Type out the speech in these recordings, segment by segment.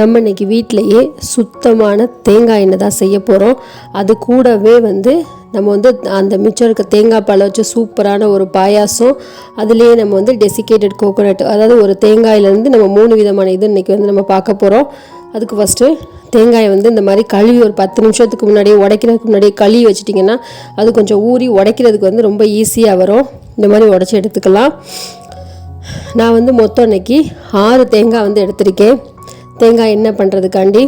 நம்ம இன்றைக்கி வீட்டிலையே சுத்தமான தேங்காய் எண்ணெய் தான் செய்ய போகிறோம் அது கூடவே வந்து நம்ம வந்து அந்த மிச்சம் இருக்க தேங்காய் பழம் வச்சு சூப்பரான ஒரு பாயாசம். அதுலேயே நம்ம வந்து டெசிகேட்டட் கோகோனட் அதாவது ஒரு தேங்காயிலேருந்து நம்ம மூணு விதமான இது இன்றைக்கி வந்து நம்ம பார்க்க போகிறோம் அதுக்கு ஃபஸ்ட்டு தேங்காயை வந்து இந்த மாதிரி கழுவி ஒரு பத்து நிமிஷத்துக்கு முன்னாடியே உடைக்கிறதுக்கு முன்னாடியே கழுவி வச்சிட்டிங்கன்னா அது கொஞ்சம் ஊறி உடைக்கிறதுக்கு வந்து ரொம்ப ஈஸியாக வரும். இந்த மாதிரி உடச்சி எடுத்துக்கலாம். நான் வந்து மொத்தம் அன்னைக்கு ஆறு தேங்காய் வந்து எடுத்திருக்கேன். தேங்காய் என்ன பண்ணுறதுக்காண்டி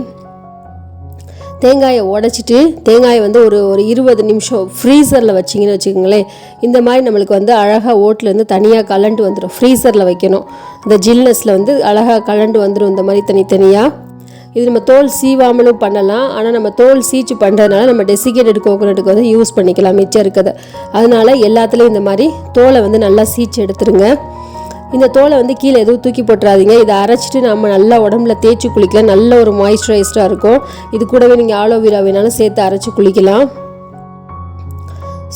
தேங்காயை உடச்சிட்டு தேங்காயை வந்து ஒரு ஒரு இருபது நிமிஷம் ஃப்ரீசரில் வச்சிங்கன்னு வச்சுக்கோங்களேன். இந்த மாதிரி நம்மளுக்கு வந்து அழகாக ஓட்டிலேருந்து தனியாக கலண்டு வந்துடும் ஃப்ரீசரில் வைக்கணும். இந்த ஜில்னஸில் வந்து அழகாக கலண்டு வந்துடும் இந்த மாதிரி தனித்தனியாக இது நம்ம தோல் சீவாமலும் பண்ணலாம். ஆனால் நம்ம தோல் சீச்சு பண்ணுறதுனால நம்ம டெசிகேட்டட் கோகோனட்டுக்கு வந்து யூஸ் பண்ணிக்கலாம். மிச்சம் இருக்கிறத அதனால் எல்லாத்துலேயும் இந்த மாதிரி தோலை வந்து நல்லா சீச்சு எடுத்துருங்க. இந்த தோலை வந்து கீழே எதுவும் தூக்கி போட்டுறாதீங்க. இதை அரைச்சிட்டு நம்ம நல்லா உடம்புல தேய்ச்சி குளிக்கலாம். நல்ல ஒரு மாய்ஸ்சரைஸ்டாக இருக்கும். இது கூடவே நீங்கள் ஆலோவேரா வேணாலும் சேர்த்து அரைச்சி குளிக்கலாம்.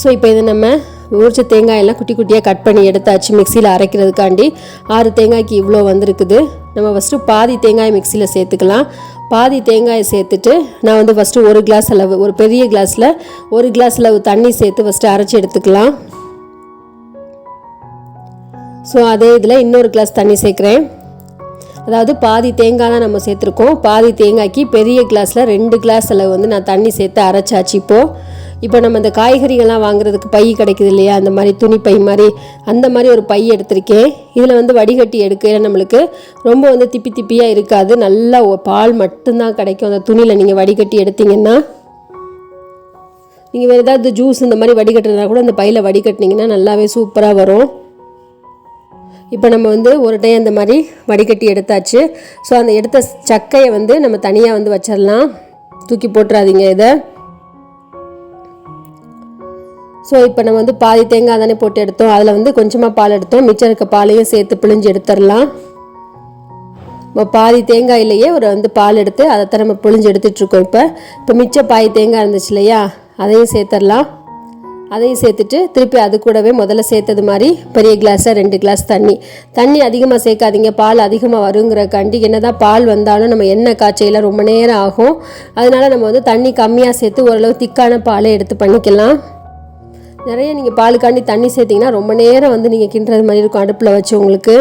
ஸோ இப்போ இதை நம்ம உரிச்ச தேங்காயெல்லாம் குட்டி குட்டியாக கட் பண்ணி எடுத்தாச்சு மிக்சியில் அரைக்கிறதுக்காண்டி. ஆறு தேங்காய்க்கு இவ்வளோ வந்திருக்குது. நம்ம ஃபஸ்ட்டு பாதி தேங்காய் மிக்சியில் சேர்த்துக்கலாம். பாதி தேங்காயை சேர்த்துட்டு நான் வந்து ஃபஸ்ட்டு ஒரு கிளாஸ் அளவு ஒரு பெரிய கிளாஸில் ஒரு கிளாஸ் அளவு தண்ணி சேர்த்து ஃபஸ்ட்டு அரைச்சி எடுத்துக்கலாம். ஸோ அதே இதில் இன்னொரு கிளாஸ் தண்ணி சேர்க்குறேன். அதாவது பாதி தேங்காய் தான் நம்ம சேர்த்துருக்கோம். பாதி தேங்காய்க்கு பெரிய கிளாஸில் ரெண்டு கிளாஸ் அளவு வந்து நான் தண்ணி சேர்த்து அரைச்சாச்சு இப்போது இப்போ நம்ம இந்த காய்கறிகள்லாம் வாங்குறதுக்கு பை கிடைக்குது இல்லையா? அந்த மாதிரி துணி பை மாதிரி அந்த மாதிரி ஒரு பை எடுத்திருக்கேன். இதில் வந்து வடிகட்டி எடுக்க நம்மளுக்கு ரொம்ப வந்து திப்பி திப்பியாக இருக்காது. நல்லா பால் மட்டும்தான் கிடைக்கும். அந்த துணியில் நீங்கள் வடிகட்டி எடுத்தீங்கன்னா. நீங்கள் வேறு ஏதாவது ஜூஸ் இந்த மாதிரி வடிகட்டுறதுனா கூட அந்த பையில் வடிகட்டினீங்கன்னா நல்லாவே சூப்பராக வரும். இப்போ நம்ம வந்து ஒரு டைம் அந்த மாதிரி வடிகட்டி எடுத்தாச்சு. ஸோ அந்த எடுத்த சக்கையை வந்து நம்ம தனியாக வந்து வச்சிடலாம். தூக்கி போட்டுறாதீங்க இதை. ஸோ இப்போ நம்ம வந்து பாதி தேங்காய் தானே போட்டு எடுத்தோம். அதில் வந்து கொஞ்சமாக பால் எடுத்தோம். மிச்சம் இருக்க பாலையும் சேர்த்து பிழிஞ்சு எடுத்துடலாம். இப்போ பாதி தேங்காயிலேயே ஒரு வந்து பால் எடுத்து அதைத்தான் நம்ம பிழிஞ்சு எடுத்துகிட்ருக்கோம் இப்போ. இப்போ மிச்ச பாதி தேங்காய் இருந்துச்சு இல்லையா? அதையும் சேர்த்துடலாம். அதையும் சேர்த்துட்டு திருப்பி அது கூடவே முதல்ல சேர்த்தது மாதிரி பெரிய கிளாஸாக ரெண்டு கிளாஸ் தண்ணி. தண்ணி அதிகமாக சேர்க்காதீங்க. பால் அதிகமாக வருங்கிறக்காண்டி என்ன தான் பால் வந்தாலும் நம்ம எண்ணெய் காய்ச்சல ரொம்ப நேரம் ஆகும். அதனால் நம்ம வந்து தண்ணி கம்மியாக சேர்த்து ஓரளவு திக்கான பாலை எடுத்து பண்ணிக்கலாம். நிறைய நீங்கள் பாலுக்காண்டி தண்ணி சேர்த்திங்கன்னா ரொம்ப நேரம் வந்து நீங்கள் கிண்டுறது மாதிரி இருக்கும் அடுப்பில் வச்சு உங்களுக்கு.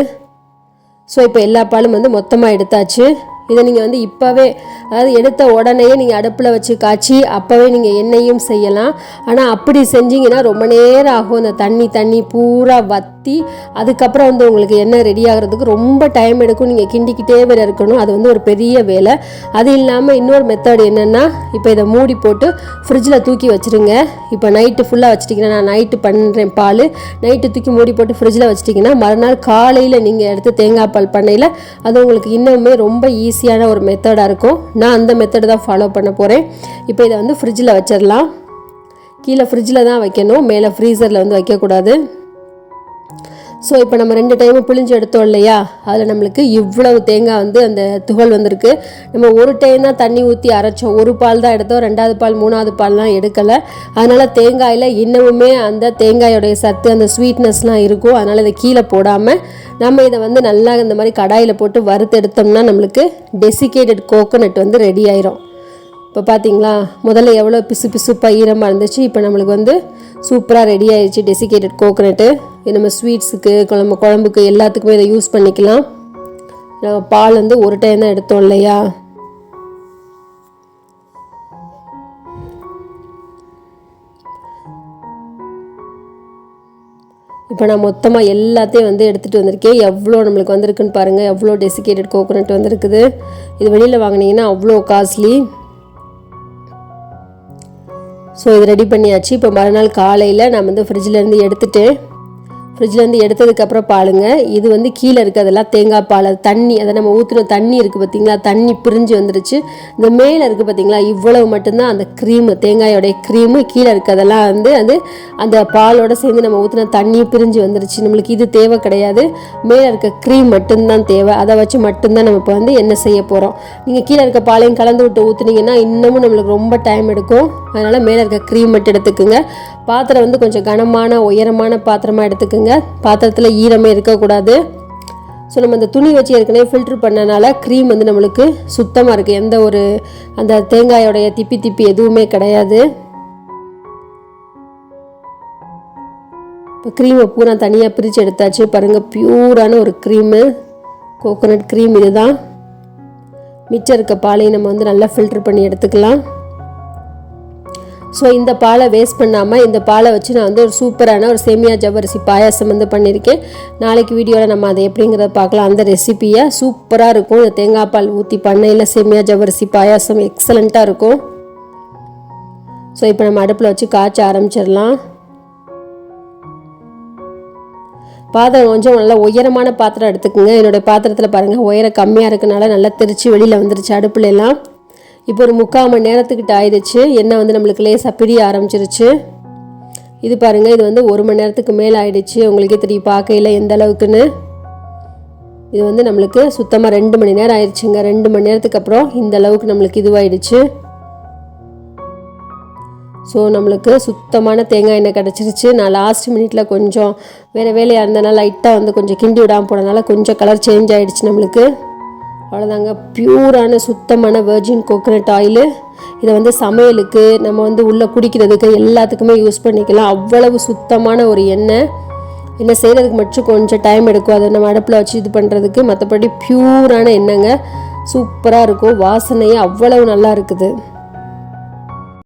ஸோ இப்போ எல்லா பாலும் வந்து மொத்தமாக எடுத்தாச்சு. இதை நீங்கள் வந்து இப்போவே அதாவது எடுத்த உடனேயே நீங்கள் அடுப்பில் வச்சு காய்ச்சி அப்போவே நீங்கள் எண்ணெயும் செய்யலாம். ஆனால் அப்படி செஞ்சீங்கன்னா ரொம்ப நேரம் ஆகும். அந்த தண்ணி தண்ணி பூரா வற்றி அதுக்கப்புறம் வந்து உங்களுக்கு எண்ணெய் ரெடி ஆகிறதுக்கு ரொம்ப டைம் எடுக்கும். நீங்கள் கிண்டிக்கிட்டே வேற இருக்கணும். அது வந்து ஒரு பெரிய வேலை. அது இல்லாமல் இன்னொரு மெத்தட் என்னென்னா இப்போ இதை மூடி போட்டு ஃப்ரிட்ஜில் தூக்கி வச்சுருங்க. இப்போ நைட்டு ஃபுல்லாக வச்சுட்டிங்கன்னா நான் நைட்டு பண்ணுறேன் பால். நைட்டு தூக்கி மூடி போட்டு ஃப்ரிட்ஜில் வச்சிட்டிங்கன்னா மறுநாள் காலையில் நீங்கள் எடுத்து தேங்காய் பால் பண்ணையில் அது உங்களுக்கு இன்னுமே ரொம்ப ஈஸி ஈஸியான ஒரு மெத்தடாக இருக்கும். நான் அந்த மெத்தடு தான் ஃபாலோ பண்ண போகிறேன் இப்போ இதை வந்து ஃப்ரிட்ஜில் வச்சிடலாம். கீழே ஃப்ரிட்ஜில் தான் வைக்கணும். மேலே ஃப்ரீசரில் வந்து வைக்கக்கூடாது. ஸோ இப்போ நம்ம ரெண்டு டைமும் பிழிஞ்சு எடுத்தோம் இல்லையா? அதில் நம்மளுக்கு இவ்வளவு தேங்காய் வந்து அந்த துகள் வந்திருக்கு. நம்ம ஒரு டைம் தான் தண்ணி ஊற்றி அரைச்சோம். ஒரு பால் தான் எடுத்தோம். ரெண்டாவது பால் மூணாவது பால்லாம் எடுக்கலை. அதனால் தேங்காயில் இன்னமுமே அந்த தேங்காயோடைய சத்து அந்த ஸ்வீட்னஸ்லாம் இருக்கும். அதனால் இதை கீழே போடாமல் நம்ம இதை வந்து நல்லா இந்த மாதிரி கடாயில் போட்டு வறுத்து எடுத்தோம்னா நம்மளுக்கு டெசிகேட்டட் கோகோனட் வந்து ரெடி ஆயிரும். இப்போ பார்த்தீங்களா முதல்ல எவ்வளோ பிசு பிசுப்பாக ஈரமாக இருந்துச்சு. இப்போ நம்மளுக்கு வந்து சூப்பராக ரெடி ஆயிடுச்சு டெசிகேட்டட் கோகோனட்டு நம்ம ஸ்வீட்ஸுக்கு குழம்பு குழம்புக்கு எல்லாத்துக்குமே இதை யூஸ் பண்ணிக்கலாம். நம்ம பால் வந்து ஒரு டைம் தான் எடுத்தோம் இல்லையா? இப்போ நான் மொத்தமாக எல்லாத்தையும் வந்து எடுத்துகிட்டு வந்திருக்கேன். எவ்வளோ நம்மளுக்கு வந்திருக்குன்னு பாருங்கள் எவ்வளோ டெசிகேட்டட் கோகோனட் வந்திருக்குது. இது வெளியில் வாங்குனீங்கன்னா அவ்வளோ காஸ்ட்லி ஸோ இது ரெடி பண்ணியாச்சு. இப்போ மறுநாள் காலையில் நான் வந்து ஃப்ரிட்ஜில் இருந்து ஃப்ரிட்ஜ்லேருந்து எடுத்ததுக்கப்புறம் பாருங்க. இது வந்து கீழே இருக்கிறதெல்லாம் தேங்காய் பால் அது தண்ணி அதை நம்ம ஊற்றுன தண்ணி இருக்குது பார்த்தீங்களா தண்ணி பிரிஞ்சு வந்துருச்சு. இந்த மேலே இருக்குது பார்த்தீங்களா இவ்வளவு மட்டும்தான் அந்த க்ரீமு தேங்காயோடைய க்ரீமு கீழே இருக்கிறதெல்லாம் வந்து அது அந்த பாலோட சேர்ந்து நம்ம ஊற்றின தண்ணி பிரிஞ்சு வந்துருச்சு. நம்மளுக்கு இது தேவை கிடையாது. மேலே இருக்க க்ரீம் மட்டும்தான் தேவை. அதை வச்சு மட்டும்தான் நம்ம இப்போ வந்து என்ன செய்ய போகிறோம் நீங்கள் கீழே இருக்க பாலையும் கலந்து விட்டு ஊற்றுனீங்கன்னா இன்னமும் நம்மளுக்கு ரொம்ப டைம் எடுக்கும். அதனால் மேலே இருக்க க்ரீம் மட்டும் எடுத்துக்குங்க. பாத்திரம் வந்து கொஞ்சம் கனமான உயரமான பாத்திரமாக எடுத்துக்கோங்க. பாத்திரத்தில் ஈரமே இருக்கக்கூடாது. ஸோ நம்ம அந்த துணி வச்சு ஏற்கனவே ஃபில்ட்ரு பண்ணனால க்ரீம் வந்து நம்மளுக்கு சுத்தமாக இருக்குது எந்த ஒரு அந்த தேங்காயோடைய திப்பி திப்பி எதுவுமே கிடையாது. இப்போ க்ரீமை பூரா தனியாக பிரித்து எடுத்தாச்சு. பாருங்கள் பியூரான ஒரு க்ரீமு கோகோனட் க்ரீம் இதுதான். மிச்சம் இருக்க பாலையும் நம்ம வந்து நல்லா ஃபில்ட்ரு பண்ணி எடுத்துக்கலாம். ஸோ இந்த பாலை வேஸ்ட் பண்ணாமல் இந்த பாலை வச்சு நான் வந்து ஒரு சூப்பரான ஒரு சேமியா ஜவ்வரிசி பாயாசம் வந்து பண்ணியிருக்கேன். நாளைக்கு வீடியோவில் நம்ம அதை எப்படிங்கிறத பார்க்கலாம். அந்த ரெசிப்பியை சூப்பராக இருக்கும். இந்த தேங்காய் பால் ஊற்றி பண்ணையில் சேமியா ஜவ்வரிசி பாயாசம் எக்ஸலண்ட்டாக இருக்கும். ஸோ இப்போ நம்ம அடுப்பில் வச்சு காய்ச்ச ஆரம்பிச்சிடலாம். பாத்திரம் கொஞ்சம் நல்லா உயரமான பாத்திரம் எடுத்துக்கோங்க. என்னோடய பாத்திரத்தில் பாருங்கள் உயரம் கம்மியாக இருக்கனால நல்லா திருச்சி வெளியில் வந்துருச்சு அடுப்புல எல்லாம். இப்போ ஒரு முக்கால் மணி நேரத்துக்கிட்ட ஆயிடுச்சு. எண்ணெய் வந்து நம்மளுக்கு லேசாக பிரிய ஆரம்பிச்சிருச்சு. இது பாருங்கள் இது வந்து ஒரு மணி நேரத்துக்கு மேலே ஆயிடுச்சு. உங்களுக்கே தெரியும் பார்க்கையில் எந்த அளவுக்குன்னு. இது வந்து நம்மளுக்கு சுத்தமாக ரெண்டு மணி நேரம் ஆயிடுச்சுங்க. ரெண்டு மணி நேரத்துக்கு அப்புறம் இந்த அளவுக்கு நம்மளுக்கு இதுவாயிடுச்சு. ஸோ நம்மளுக்கு சுத்தமான தேங்காய் எண்ணெய் கிடச்சிருச்சு. நான் லாஸ்ட் மினிட்ல கொஞ்சம் வேறு வேலையாக இருந்தனால லைட்டாக வந்து கொஞ்சம் கிண்டி விடாமல் போனனால கொஞ்சம் கலர் சேஞ்ச் ஆகிடுச்சு நம்மளுக்கு. அவ்வளோதாங்க பியூரான சுத்தமான வெர்ஜின் கோகனட் ஆயிலு இதை வந்து சமையலுக்கு நம்ம வந்து உள்ளே குடிக்கிறதுக்கு எல்லாத்துக்குமே யூஸ் பண்ணிக்கலாம். அவ்வளவு சுத்தமான ஒரு எண்ணெய். என்ன செய்கிறதுக்கு மட்டும் கொஞ்சம் டைம் எடுக்கும். அதை நம்ம அடுப்பில் வச்சு இது பண்ணுறதுக்கு மற்றபடி பியூரான எண்ணெய்ங்க. சூப்பராக இருக்கும். வாசனையே அவ்வளவு நல்லா இருக்குது.